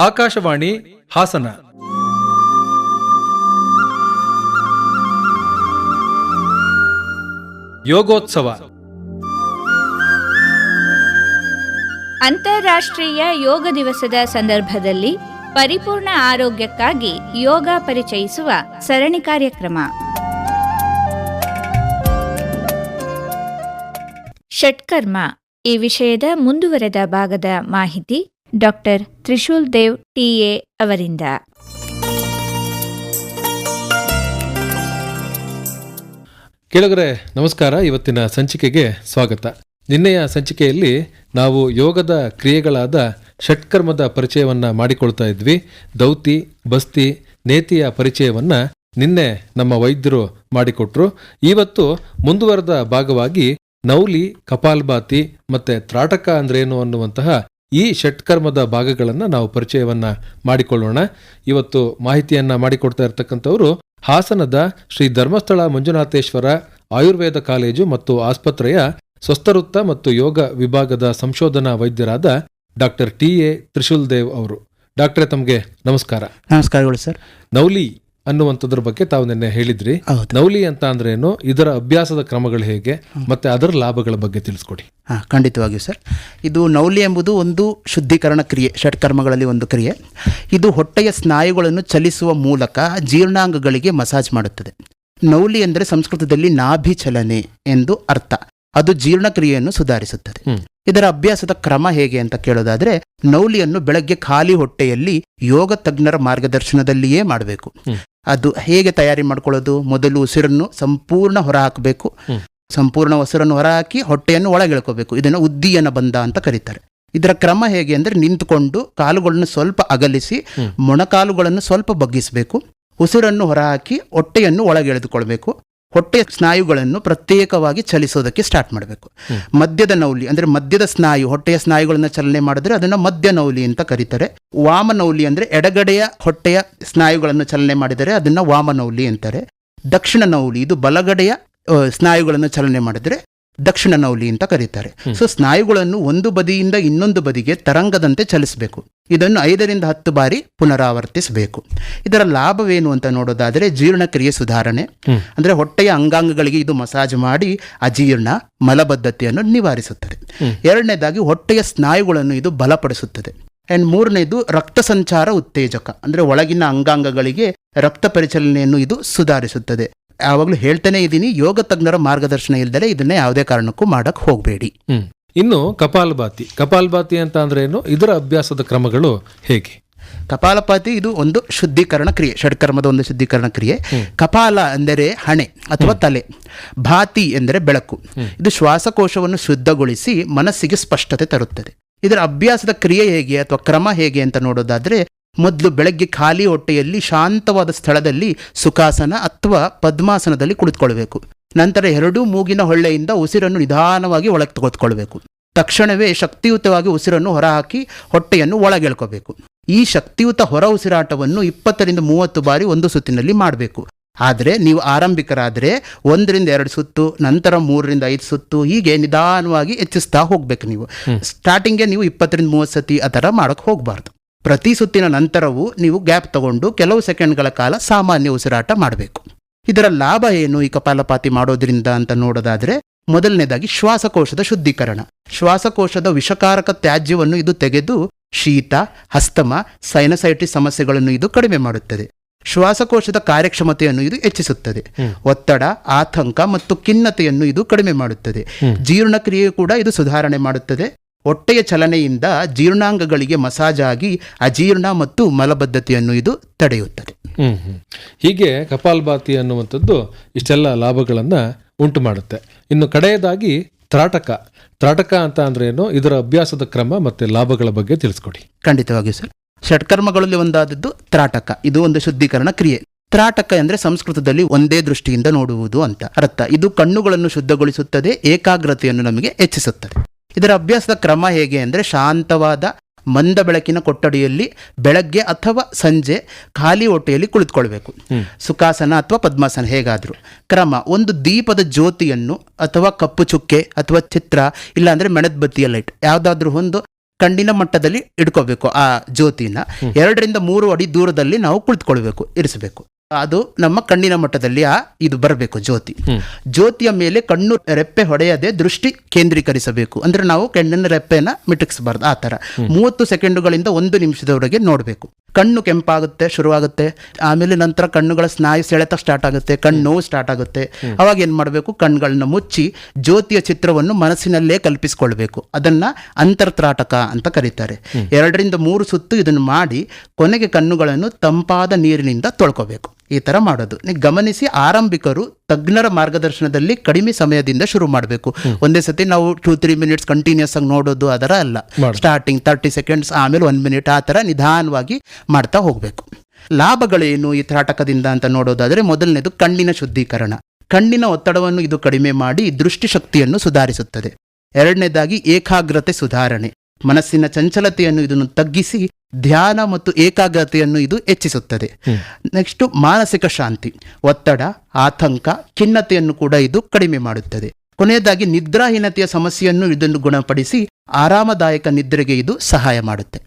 ಆಕಾಶವಾಣಿ ಹಾಸನ. ಯೋಗೋತ್ಸವ. ಅಂತಾರಾಷ್ಟ್ರೀಯ ಯೋಗ ದಿವಸದ ಸಂದರ್ಭದಲ್ಲಿ ಪರಿಪೂರ್ಣ ಆರೋಗ್ಯಕ್ಕಾಗಿ ಯೋಗ ಪರಿಚಯಿಸುವ ಸರಣಿ ಕಾರ್ಯಕ್ರಮ. ಷಟ್ಕರ್ಮ ಈ ವಿಷಯದ ಮುಂದುವರೆದ ಭಾಗದ ಮಾಹಿತಿ ಡಾಕ್ಟರ್ ತ್ರಿಶೂಲ್ ದೇವ್ ಟಿಎ ಅವರಿಂದ. ಕೇಳುಗರೆ, ನಮಸ್ಕಾರ. ಇವತ್ತಿನ ಸಂಚಿಕೆಗೆ ಸ್ವಾಗತ. ನಿನ್ನೆಯ ಸಂಚಿಕೆಯಲ್ಲಿ ನಾವು ಯೋಗದ ಕ್ರಿಯೆಗಳಾದ ಷಟ್ಕರ್ಮದ ಪರಿಚಯವನ್ನ ಮಾಡಿಕೊಳ್ತಾ ಇದ್ವಿ. ದೌತಿ, ಬಸ್ತಿ, ನೇತಿಯ ಪರಿಚಯವನ್ನ ನಿನ್ನೆ ನಮ್ಮ ವೈದ್ಯರು ಮಾಡಿಕೊಟ್ರು. ಇವತ್ತು ಮುಂದುವರೆದ ಭಾಗವಾಗಿ ನೌಲಿ ಕಪಾಲ್ಬಾತಿ ಮತ್ತೆ ತ್ರಾಟಕ ಅಂದ್ರೇನು ಅನ್ನುವಂತಹ ಈ ಷಟ್ಕರ್ಮದ ಭಾಗಗಳನ್ನು ನಾವು ಪರಿಚಯವನ್ನ ಮಾಡಿಕೊಳ್ಳೋಣ. ಇವತ್ತು ಮಾಹಿತಿಯನ್ನ ಮಾಡಿಕೊಡ್ತಾ ಇರತಕ್ಕಂಥವರು ಹಾಸನದ ಶ್ರೀ ಧರ್ಮಸ್ಥಳ ಮಂಜುನಾಥೇಶ್ವರ ಆಯುರ್ವೇದ ಕಾಲೇಜು ಮತ್ತು ಆಸ್ಪತ್ರೆಯ ಸ್ವಸ್ಥವೃತ್ತ ಮತ್ತು ಯೋಗ ವಿಭಾಗದ ಸಂಶೋಧನಾ ವೈದ್ಯರಾದ doctor T A Trishul Dev ಅವರು. ಡಾಕ್ಟರ್ ತಮಗೆ ನಮಸ್ಕಾರ. ನಮಸ್ಕಾರಗಳು ಸರ್. ನೌಲಿ ಅನ್ನುವಂಥದ್ರ ಬಗ್ಗೆ ತಾವು ನಿನ್ನೆ ಹೇಳಿದ್ರಿ. ನೌಲಿ ಅಂತ ಏನು? ಇದರ ಅಭ್ಯಾಸದ ಕ್ರಮಗಳು ಹೇಗೆ? ಮತ್ತೆ ಅದರ ಲಾಭಗಳ ಬಗ್ಗೆ ತಿಳಿಸ್ಕೊಡಿ. ಹಾಂ ಖಂಡಿತವಾಗಿಯೂ ಸರ್. ಇದು ನೌಲಿ ಎಂಬುದು ಒಂದು ಶುದ್ಧೀಕರಣ ಕ್ರಿಯೆ ಷಟ್ಕರ್ಮಗಳಲ್ಲಿ ಒಂದು ಕ್ರಿಯೆ. ಇದು ಹೊಟ್ಟೆಯ ಸ್ನಾಯುಗಳನ್ನು ಚಲಿಸುವ ಮೂಲಕ ಜೀರ್ಣಾಂಗಗಳಿಗೆ ಮಸಾಜ್ ಮಾಡುತ್ತದೆ. ನೌಲಿ ಅಂದರೆ ಸಂಸ್ಕೃತದಲ್ಲಿ ನಾಭಿ ಚಲನೆ ಎಂದು ಅರ್ಥ. ಅದು ಜೀರ್ಣಕ್ರಿಯೆಯನ್ನು ಸುಧಾರಿಸುತ್ತದೆ. ಇದರ ಅಭ್ಯಾಸದ ಕ್ರಮ ಹೇಗೆ ಅಂತ ಕೇಳೋದಾದ್ರೆ ನೌಲಿಯನ್ನು ಬೆಳಗ್ಗೆ ಖಾಲಿ ಹೊಟ್ಟೆಯಲ್ಲಿ ಯೋಗ ತಜ್ಞರ ಮಾರ್ಗದರ್ಶನದಲ್ಲಿಯೇ ಮಾಡಬೇಕು. ಅದು ಹೇಗೆ ತಯಾರಿ ಮಾಡ್ಕೊಳ್ಳೋದು? ಮೊದಲು ಉಸಿರನ್ನು ಸಂಪೂರ್ಣ ಹೊರ ಹಾಕಬೇಕು ಸಂಪೂರ್ಣ ಉಸಿರನ್ನು ಹೊರಹಾಕಿ ಹೊಟ್ಟೆಯನ್ನು ಒಳಗೆಳ್ಕೋಬೇಕು. ಇದನ್ನು ಉದ್ದಿಯನ ಬಂಧ ಅಂತ ಕರೀತಾರೆ. ಇದರ ಕ್ರಮ ಹೇಗೆ ಅಂದ್ರೆ ನಿಂತುಕೊಂಡು ಕಾಲುಗಳನ್ನು ಸ್ವಲ್ಪ ಅಗಲಿಸಿ ಮೊಣಕಾಲುಗಳನ್ನು ಸ್ವಲ್ಪ ಬಗ್ಗಿಸಬೇಕು. ಉಸಿರನ್ನು ಹೊರಹಾಕಿ ಹೊಟ್ಟೆಯನ್ನು ಒಳಗೆಳೆದುಕೊಳ್ಬೇಕು. ಹೊಟ್ಟೆಯ ಸ್ನಾಯುಗಳನ್ನು ಪ್ರತ್ಯೇಕವಾಗಿ ಚಲಿಸೋದಕ್ಕೆ ಸ್ಟಾರ್ಟ್ ಮಾಡಬೇಕು. ಮದ್ಯದ ಮಧ್ಯದ ನೌಲಿ ಅಂದ್ರೆ ಮಧ್ಯದ ಸ್ನಾಯು ಹೊಟ್ಟೆಯ ಸ್ನಾಯುಗಳನ್ನು ಚಲನೆ ಮಾಡಿದ್ರೆ ಅದನ್ನ ಮಧ್ಯ ನೌಲಿ ಅಂತ ಕರೀತಾರೆ. ವಾಮ ನೌಲಿ ಅಂದ್ರೆ ಎಡಗಡೆಯ ಹೊಟ್ಟೆಯ ಸ್ನಾಯುಗಳನ್ನು ಚಲನೆ ಮಾಡಿದರೆ ಅದನ್ನ ವಾಮ ನೌಲಿ ಅಂತಾರೆ. ದಕ್ಷಿಣ ನೌಲಿ ಇದು ಬಲಗಡೆಯ ಸ್ನಾಯುಗಳನ್ನು ಚಲನೆ ಮಾಡಿದರೆ ದಕ್ಷಿಣ ನೌಲಿ ಅಂತ ಕರೀತಾರೆ. ಸೊ ಸ್ನಾಯುಗಳನ್ನು ಒಂದು ಬದಿಯಿಂದ ಇನ್ನೊಂದು ಬದಿಗೆ ತರಂಗದಂತೆ ಚಲಿಸಬೇಕು. ಇದನ್ನು ಐದರಿಂದ ಹತ್ತು ಬಾರಿ ಪುನರಾವರ್ತಿಸಬೇಕು. ಇದರ ಲಾಭವೇನು ಅಂತ ನೋಡೋದಾದರೆ ಜೀರ್ಣಕ್ರಿಯೆ ಸುಧಾರಣೆ. ಅಂದರೆ ಹೊಟ್ಟೆಯ ಅಂಗಾಂಗಗಳಿಗೆ ಇದು ಮಸಾಜ್ ಮಾಡಿ ಅಜೀರ್ಣ ಮಲಬದ್ಧತೆಯನ್ನು ನಿವಾರಿಸುತ್ತದೆ. ಎರಡನೇದಾಗಿ ಹೊಟ್ಟೆಯ ಸ್ನಾಯುಗಳನ್ನು ಇದು ಬಲಪಡಿಸುತ್ತದೆ. ಆ್ಯಂಡ್ ಮೂರನೇದು ರಕ್ತ ಸಂಚಾರ ಉತ್ತೇಜಕ. ಅಂದ್ರೆ ಒಳಗಿನ ಅಂಗಾಂಗಗಳಿಗೆ ರಕ್ತ ಪರಿಚಲನೆಯನ್ನು ಇದು ಸುಧಾರಿಸುತ್ತದೆ. ಯಾವಾಗಲೂ ಹೇಳ್ತಾನೆ ಇದ್ದೀನಿ ಯೋಗ ತಜ್ಞರ ಮಾರ್ಗದರ್ಶನ ಇಲ್ಲದೆ ಇದನ್ನ ಯಾವುದೇ ಕಾರಣಕ್ಕೂ ಮಾಡಕ್ಕೆ ಹೋಗಬೇಡಿ. ಇನ್ನು ಕಪಾಲಭಾತಿ. ಕಪಾಲಭಾತಿ ಅಂತ ಏನು? ಇದರ ಅಭ್ಯಾಸದ ಕ್ರಮಗಳು ಹೇಗೆ? ಕಪಾಲಪಾತಿ ಇದು ಒಂದು ಶುದ್ಧೀಕರಣ ಕ್ರಿಯೆ ಷಡ್ಕರ್ಮದ ಒಂದು ಶುದ್ಧೀಕರಣ ಕ್ರಿಯೆ. ಕಪಾಲ ಅಂದರೆ ಹಣೆ ಅಥವಾ ತಲೆ. ಭಾತಿ ಎಂದರೆ ಬೆಳಕು. ಇದು ಶ್ವಾಸಕೋಶವನ್ನು ಶುದ್ಧಗೊಳಿಸಿ ಮನಸ್ಸಿಗೆ ಸ್ಪಷ್ಟತೆ ತರುತ್ತದೆ. ಇದರ ಅಭ್ಯಾಸದ ಕ್ರಿಯೆ ಹೇಗೆ ಅಥವಾ ಕ್ರಮ ಹೇಗೆ ಅಂತ ನೋಡೋದಾದ್ರೆ ಮೊದಲು ಬೆಳಗ್ಗೆ ಖಾಲಿ ಹೊಟ್ಟೆಯಲ್ಲಿ ಶಾಂತವಾದ ಸ್ಥಳದಲ್ಲಿ ಸುಖಾಸನ ಅಥವಾ ಪದ್ಮಾಸನದಲ್ಲಿ ಕುಳಿತುಕೊಳ್ಬೇಕು. ನಂತರ ಎರಡೂ ಮೂಗಿನ ಹೊಳ್ಳೆಯಿಂದ ಉಸಿರನ್ನು ನಿಧಾನವಾಗಿ ಒಳಗೆ ತೆಗೆದುಕೊಳ್ಬೇಕು ತಕ್ಷಣವೇ ಶಕ್ತಿಯುತವಾಗಿ ಉಸಿರನ್ನು ಹೊರಹಾಕಿ ಹೊಟ್ಟೆಯನ್ನು ಒಳಗೆಳ್ಕೋಬೇಕು. ಈ ಶಕ್ತಿಯುತ ಹೊರ ಉಸಿರಾಟವನ್ನು ಇಪ್ಪತ್ತರಿಂದ ಮೂವತ್ತು ಬಾರಿ ಒಂದು ಸುತ್ತಿನಲ್ಲಿ ಮಾಡಬೇಕು. ಆದರೆ ನೀವು ಆರಂಭಿಕರಾದರೆ ಒಂದರಿಂದ ಎರಡು ಸುತ್ತು ನಂತರ ಮೂರರಿಂದ ಐದು ಸುತ್ತು ಹೀಗೆ ನಿಧಾನವಾಗಿ ಹೆಚ್ಚಿಸ್ತಾ ಹೋಗ್ಬೇಕು ನೀವು. ಸ್ಟಾರ್ಟಿಂಗ್ಗೆ ನೀವು ಇಪ್ಪತ್ತರಿಂದ ಮೂವತ್ತು ಸತಿ ಆ ಥರ ಮಾಡೋಕ್ಕೆ ಹೋಗಬಾರ್ದು. ಪ್ರತಿ ಸುತ್ತಿನ ನಂತರವೂ ನೀವು ಗ್ಯಾಪ್ ತಗೊಂಡು ಕೆಲವು ಸೆಕೆಂಡ್ಗಳ ಕಾಲ ಸಾಮಾನ್ಯ ಉಸಿರಾಟ ಮಾಡಬೇಕು. ಇದರ ಲಾಭ ಏನು ಈ ಕಪಾಲಪಾತಿ ಮಾಡೋದ್ರಿಂದ ಅಂತ ನೋಡೋದಾದ್ರೆ ಮೊದಲನೇದಾಗಿ ಶ್ವಾಸಕೋಶದ ಶುದ್ಧೀಕರಣ. ಶ್ವಾಸಕೋಶದ ವಿಷಕಾರಕ ತ್ಯಾಜ್ಯವನ್ನು ಇದು ತೆಗೆದು ಶೀತ ಹಸ್ತಮ ಸೈನಸೈಟಿಸ್ ಸಮಸ್ಯೆಗಳನ್ನು ಇದು ಕಡಿಮೆ ಮಾಡುತ್ತದೆ. ಶ್ವಾಸಕೋಶದ ಕಾರ್ಯಕ್ಷಮತೆಯನ್ನು ಇದು ಹೆಚ್ಚಿಸುತ್ತದೆ. ಒತ್ತಡ ಆತಂಕ ಮತ್ತು ಖಿನ್ನತೆಯನ್ನು ಇದು ಕಡಿಮೆ ಮಾಡುತ್ತದೆ. ಜೀರ್ಣಕ್ರಿಯೆ ಕೂಡ ಇದು ಸುಧಾರಣೆ ಮಾಡುತ್ತದೆ. ಹೊಟ್ಟೆಯ ಚಲನೆಯಿಂದ ಜೀರ್ಣಾಂಗಗಳಿಗೆ ಮಸಾಜ್ ಆಗಿ ಅಜೀರ್ಣ ಮತ್ತು ಮಲಬದ್ಧತೆಯನ್ನು ಇದು ತಡೆಯುತ್ತದೆ. ಹೀಗೆ ಕಪಾಲಭಾತಿ ಅನ್ನುವಂಥದ್ದು ಇಷ್ಟೆಲ್ಲ ಲಾಭಗಳನ್ನು ಉಂಟು ಮಾಡುತ್ತೆ. ಇನ್ನು ಕಡೆಯದಾಗಿ ತ್ರಾಟಕ. ತ್ರಾಟಕ ಅಂತ ಏನು? ಇದರ ಅಭ್ಯಾಸದ ಕ್ರಮ ಮತ್ತೆ ಲಾಭಗಳ ಬಗ್ಗೆ ತಿಳಿಸ್ಕೊಡಿ. ಖಂಡಿತವಾಗಿಯೂ ಸರ್. ಷಟ್ಕರ್ಮಗಳಲ್ಲಿ ಒಂದಾದದ್ದು ತ್ರಾಟಕ. ಇದು ಒಂದು ಶುದ್ಧೀಕರಣ ಕ್ರಿಯೆ. ತ್ರಾಟಕ ಅಂದ್ರೆ ಸಂಸ್ಕೃತದಲ್ಲಿ ಒಂದೇ ದೃಷ್ಟಿಯಿಂದ ನೋಡುವುದು ಅಂತ ಅರ್ಥ. ಇದು ಕಣ್ಣುಗಳನ್ನು ಶುದ್ಧಗೊಳಿಸುತ್ತದೆ, ಏಕಾಗ್ರತೆಯನ್ನು ನಮಗೆ ಹೆಚ್ಚಿಸುತ್ತದೆ. ಇದರ ಅಭ್ಯಾಸದ ಕ್ರಮ ಹೇಗೆ ಅಂದ್ರೆ ಶಾಂತವಾದ ಮಂದ ಬೆಳಕಿನ ಕೊಠಡಿಯಲ್ಲಿ ಬೆಳಗ್ಗೆ ಅಥವಾ ಸಂಜೆ ಖಾಲಿ ಹೊಟ್ಟೆಯಲ್ಲಿ ಕುಳಿತುಕೊಳ್ಬೇಕು. ಸುಖಾಸನ ಅಥವಾ ಪದ್ಮಾಸನ ಹೇಗಾದರೂ. ಕ್ರಮ ಒಂದು ದೀಪದ ಜ್ಯೋತಿಯನ್ನು ಅಥವಾ ಕಪ್ಪು ಚುಕ್ಕೆ ಅಥವಾ ಚಿತ್ರ ಇಲ್ಲಾಂದ್ರೆ ಮೆಣದ ಬತ್ತಿಯ ಲೈಟ್ ಯಾವುದಾದ್ರೂ ಒಂದು ಕಣ್ಣಿನ ಮಟ್ಟದಲ್ಲಿ ಇಡ್ಕೋಬೇಕು ಆ ಜ್ಯೋತಿನ. ಎರಡರಿಂದ ಮೂರು ಅಡಿ ದೂರದಲ್ಲಿ ನಾವು ಕುಳಿತುಕೊಳ್ಬೇಕು ಇರಿಸಬೇಕು. ಅದು ನಮ್ಮ ಕಣ್ಣಿನ ಮಟ್ಟದಲ್ಲಿ ಆ ಇದು ಬರಬೇಕು ಜ್ಯೋತಿ. ಜ್ಯೋತಿಯ ಮೇಲೆ ಕಣ್ಣು ರೆಪ್ಪೆ ಹೊಡೆಯದೆ ದೃಷ್ಟಿ ಕೇಂದ್ರೀಕರಿಸಬೇಕು. ಅಂದ್ರೆ ನಾವು ಕಣ್ಣಿನ ರೆಪ್ಪೆನ ಮಿಟುಕಿಸಬಾರ್ದು ಆ ತರ ಮೂವತ್ತು ಸೆಕೆಂಡುಗಳಿಂದ ಒಂದು ನಿಮಿಷದವರೆಗೆ ನೋಡಬೇಕು. ಕಣ್ಣು ಕೆಂಪಾಗುತ್ತೆ ಶುರುವಾಗುತ್ತೆ. ಆಮೇಲೆ ನಂತರ ಕಣ್ಣುಗಳ ಸ್ನಾಯು ಸೆಳೆತ ಸ್ಟಾರ್ಟ್ ಆಗುತ್ತೆ ಕಣ್ಣು ನೋವು ಸ್ಟಾರ್ಟ್ ಆಗುತ್ತೆ. ಅವಾಗ ಏನ್ ಮಾಡಬೇಕು? ಕಣ್ಗಳನ್ನ ಮುಚ್ಚಿ ಜ್ಯೋತಿಯ ಚಿತ್ರವನ್ನು ಮನಸ್ಸಿನಲ್ಲೇ ಕಲ್ಪಿಸಿಕೊಳ್ಬೇಕು. ಅದನ್ನ ಅಂತರ್ತ್ರಾಟಕ ಅಂತ ಕರೀತಾರೆ. ಎರಡರಿಂದ ಮೂರು ಸುತ್ತು ಇದನ್ನು ಮಾಡಿ ಕೊನೆಗೆ ಕಣ್ಣುಗಳನ್ನು ತಂಪಾದ ನೀರಿನಿಂದ ತೊಳ್ಕೋಬೇಕು. ಈ ತರ ಮಾಡೋದು. ಗಮನಿಸಿ ಆರಂಭಿಕರು ತಜ್ಞರ ಮಾರ್ಗದರ್ಶನದಲ್ಲಿ ಕಡಿಮೆ ಸಮಯದಿಂದ ಶುರು ಮಾಡಬೇಕು. ಒಂದೇ ಸತಿ ನಾವು ಟೂ ತ್ರೀ ಮಿನಿಟ್ಸ್ ಕಂಟಿನ್ಯೂಸ್ ಆಗಿ ನೋಡೋದು ಅದರ ಅಲ್ಲ. ಸ್ಟಾರ್ಟಿಂಗ್ ತರ್ಟಿ ಸೆಕೆಂಡ್ಸ್ ಆಮೇಲೆ ಒನ್ ಮಿನಿಟ್ ಆ ಥರ ನಿಧಾನವಾಗಿ ಮಾಡ್ತಾ ಹೋಗಬೇಕು. ಲಾಭಗಳೇನು ಈ ತ್ರಾಟಕದಿಂದ ಅಂತ ನೋಡೋದಾದರೆ ಮೊದಲನೇದು ಕಣ್ಣಿನ ಶುದ್ಧೀಕರಣ. ಕಣ್ಣಿನ ಒತ್ತಡವನ್ನು ಇದು ಕಡಿಮೆ ಮಾಡಿ ದೃಷ್ಟಿಶಕ್ತಿಯನ್ನು ಸುಧಾರಿಸುತ್ತದೆ. ಎರಡನೇದಾಗಿ ಏಕಾಗ್ರತೆ ಸುಧಾರಣೆ. ಮನಸ್ಸಿನ ಚಂಚಲತೆಯನ್ನು ಇದನ್ನು ತಗ್ಗಿಸಿ ಧ್ಯಾನ ಮತ್ತು ಏಕಾಗ್ರತೆಯನ್ನು ಇದು ಹೆಚ್ಚಿಸುತ್ತದೆ. ನೆಕ್ಸ್ಟ್ ಮಾನಸಿಕ ಶಾಂತಿ ಒತ್ತಡ ಆತಂಕ ಖಿನ್ನತೆಯನ್ನು ಕೂಡ ಇದು ಕಡಿಮೆ ಮಾಡುತ್ತದೆ. ಕೊನೆಯದಾಗಿ ನಿದ್ರಾಹೀನತೆಯ ಸಮಸ್ಯೆಯನ್ನು ಇದನ್ನು ಗುಣಪಡಿಸಿ ಆರಾಮದಾಯಕ ನಿದ್ರೆಗೆ ಇದು ಸಹಾಯ ಮಾಡುತ್ತೆ.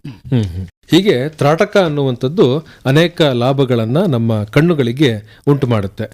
ಹೀಗೆ ತ್ರಾಟಕ ಅನ್ನುವಂಥದ್ದು ಅನೇಕ ಲಾಭಗಳನ್ನು ನಮ್ಮ ಕಣ್ಣುಗಳಿಗೆ ಉಂಟು ಮಾಡುತ್ತೆ.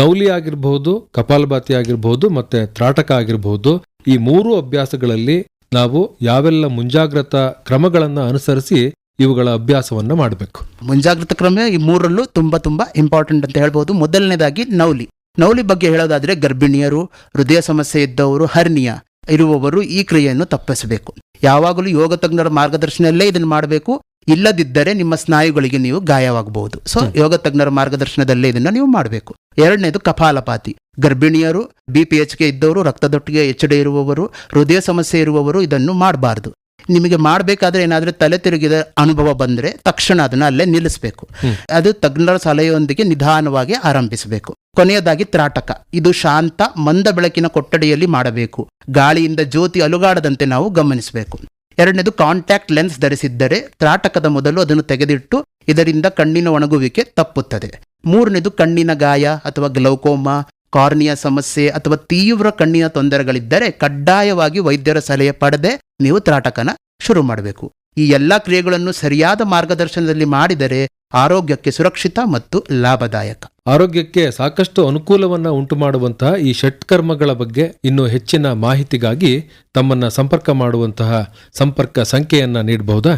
ನೌಲಿ ಆಗಿರಬಹುದು ಕಪಾಲಭಾತಿ ಆಗಿರಬಹುದು ಮತ್ತೆ ತ್ರಾಟಕ ಆಗಿರಬಹುದು ಈ ಮೂರು ಅಭ್ಯಾಸಗಳಲ್ಲಿ ನಾವು ಯಾವೆಲ್ಲ ಮುಂಜಾಗ್ರತಾ ಕ್ರಮಗಳನ್ನು ಅನುಸರಿಸಿ ಇವುಗಳ ಅಭ್ಯಾಸವನ್ನ ಮಾಡಬೇಕು. ಮುಂಜಾಗ್ರತಾ ಕ್ರಮ ಈ ಮೂರಲ್ಲೂ ತುಂಬಾ ತುಂಬಾ ಇಂಪಾರ್ಟೆಂಟ್ ಅಂತ ಹೇಳ್ಬೋದು. ಮೊದಲನೇದಾಗಿ ನೌಲಿ. ನೌಲಿ ಬಗ್ಗೆ ಹೇಳೋದಾದ್ರೆ ಗರ್ಭಿಣಿಯರು, ಹೃದಯ ಸಮಸ್ಯೆ ಇದ್ದವರು, ಹರ್ನಿಯ ಇರುವವರು ಈ ಕ್ರಿಯೆಯನ್ನು ತಪ್ಪಿಸಬೇಕು. ಯಾವಾಗಲೂ ಯೋಗ ತಜ್ಞರ ಮಾರ್ಗದರ್ಶನಲ್ಲೇ ಇದನ್ನು ಮಾಡಬೇಕು. ಇಲ್ಲದಿದ್ದರೆ ನಿಮ್ಮ ಸ್ನಾಯುಗಳಿಗೆ ನೀವು ಗಾಯವಾಗಬಹುದು. ಸೊ ಯೋಗ ತಜ್ಞರ ಮಾರ್ಗದರ್ಶನದಲ್ಲೇ ಇದನ್ನು ನೀವು ಮಾಡಬೇಕು. ಎರಡನೇದು ಕಪಾಲಪಾತಿ. ಗರ್ಭಿಣಿಯರು ಬಿ ಪಿ ಎಚ್ ಕೆ ಇದ್ದವರು ರಕ್ತದೊಟ್ಟಿಗೆ ಎಚ್ ಡಿ ಇರುವವರು ಹೃದಯ ಸಮಸ್ಯೆ ಇರುವವರು ಇದನ್ನು ಮಾಡಬಾರ್ದು. ನಿಮಗೆ ಮಾಡಬೇಕಾದ್ರೆ ಏನಾದರೂ ತಲೆ ತಿರುಗಿದ ಅನುಭವ ಬಂದರೆ ತಕ್ಷಣ ಅದನ್ನು ಅಲ್ಲೇ ನಿಲ್ಲಿಸಬೇಕು. ಅದು ತಜ್ಞರ ಸಲಹೆಯೊಂದಿಗೆ ನಿಧಾನವಾಗಿ ಆರಂಭಿಸಬೇಕು. ಕೊನೆಯದಾಗಿ ತ್ರಾಟಕ. ಇದು ಶಾಂತ ಮಂದ ಬೆಳಕಿನ ಕೊಠಡಿಯಲ್ಲಿ ಮಾಡಬೇಕು. ಗಾಳಿಯಿಂದ ಜ್ಯೋತಿ ಅಲುಗಾಡದಂತೆ ನಾವು ಗಮನಿಸಬೇಕು. ಎರಡನೇದು ಕಾಂಟ್ಯಾಕ್ಟ್ ಲೆನ್ಸ್ ಧರಿಸಿದ್ದರೆ ತ್ರಾಟಕದ ಮೊದಲು ಅದನ್ನು ತೆಗೆದಿಟ್ಟು ಇದರಿಂದ ಕಣ್ಣಿನ ಒಣಗುವಿಕೆ ತಪ್ಪುತ್ತದೆ. ಮೂರನೇದು ಕಣ್ಣಿನ ಗಾಯ ಅಥವಾ ಗ್ಲೌಕೋಮಾ ಕಾರ್ನಿಯ ಸಮಸ್ಯೆ ಅಥವಾ ತೀವ್ರ ಕಣ್ಣಿನ ತೊಂದರೆಗಳಿದ್ದರೆ ಕಡ್ಡಾಯವಾಗಿ ವೈದ್ಯರ ಸಲಹೆ ಪಡೆದೇ ನೀವು ತ್ರಾಟಕನ ಶುರು ಮಾಡಬೇಕು. ಈ ಎಲ್ಲ ಕ್ರಿಯೆಗಳನ್ನು ಸರಿಯಾದ ಮಾರ್ಗದರ್ಶನದಲ್ಲಿ ಮಾಡಿದರೆ ಆರೋಗ್ಯಕ್ಕೆ ಸುರಕ್ಷಿತ ಮತ್ತು ಲಾಭದಾಯಕ. ಆರೋಗ್ಯಕ್ಕೆ ಸಾಕಷ್ಟು ಅನುಕೂಲವನ್ನು ಉಂಟು ಮಾಡುವಂತಹ ಈ ಷಟ್ಕರ್ಮಗಳ ಬಗ್ಗೆ ಇನ್ನೂ ಹೆಚ್ಚಿನ ಮಾಹಿತಿಗಾಗಿ ತಮ್ಮನ್ನ ಸಂಪರ್ಕ ಮಾಡುವಂತಹ ಸಂಪರ್ಕ ಸಂಖ್ಯೆಯನ್ನು ನೀಡಬಹುದಾ?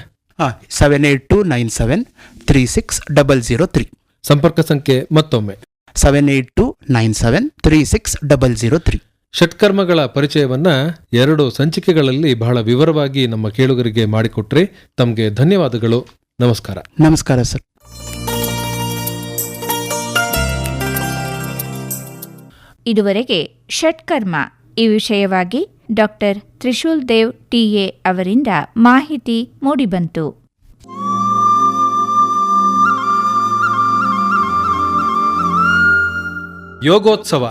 Seven eight two nine seven three six double zero three ಸಂಪರ್ಕ ಸಂಖ್ಯೆ ಮತ್ತೊಮ್ಮೆ. Seven eight two nine seven three six double zero three ಷಟ್ಕರ್ಮಗಳ ಪರಿಚಯವನ್ನ ಎರಡು ಸಂಚಿಕೆಗಳಲ್ಲಿ ಬಹಳ ವಿವರವಾಗಿ ನಮ್ಮ ಕೇಳುಗರಿಗೆ ಮಾಡಿಕೊಟ್ರಿ ತಮಗೆ ಧನ್ಯವಾದಗಳು. ನಮಸ್ಕಾರ. ನಮಸ್ಕಾರ ಸರ್. ಇದುವರೆಗೆ ಷಟ್ಕರ್ಮ. ಈ ವಿಷಯವಾಗಿ ಡಾಕ್ಟರ್ ತ್ರಿಶೂಲ್ ದೇವ್ ಟಿಎ ಅವರಿಂದ ಮಾಹಿತಿ ಮೂಡಿಬಂತು. ಯೋಗೋತ್ಸವ.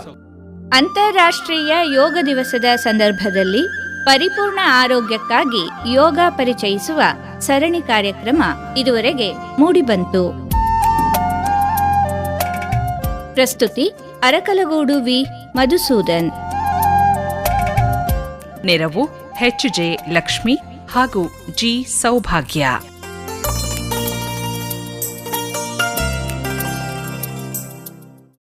ಅಂತಾರಾಷ್ಟ್ರೀಯ ಯೋಗ ದಿವಸದ ಸಂದರ್ಭದಲ್ಲಿ ಪರಿಪೂರ್ಣ ಆರೋಗ್ಯಕ್ಕಾಗಿ ಯೋಗ ಪರಿಚಯಿಸುವ ಸರಣಿ ಕಾರ್ಯಕ್ರಮ ಇದುವರೆಗೆ ಮೂಡಿಬಂತು. ಪ್ರಸ್ತುತಿ ಅರಕಲಗೂಡು ವಿ. ಮಧುಸೂದನ್. ನೆರವು ಹೆಚ್ ಜೆ ಲಕ್ಷ್ಮಿ ಹಾಗೂ ಜಿ ಸೌಭಾಗ್ಯ.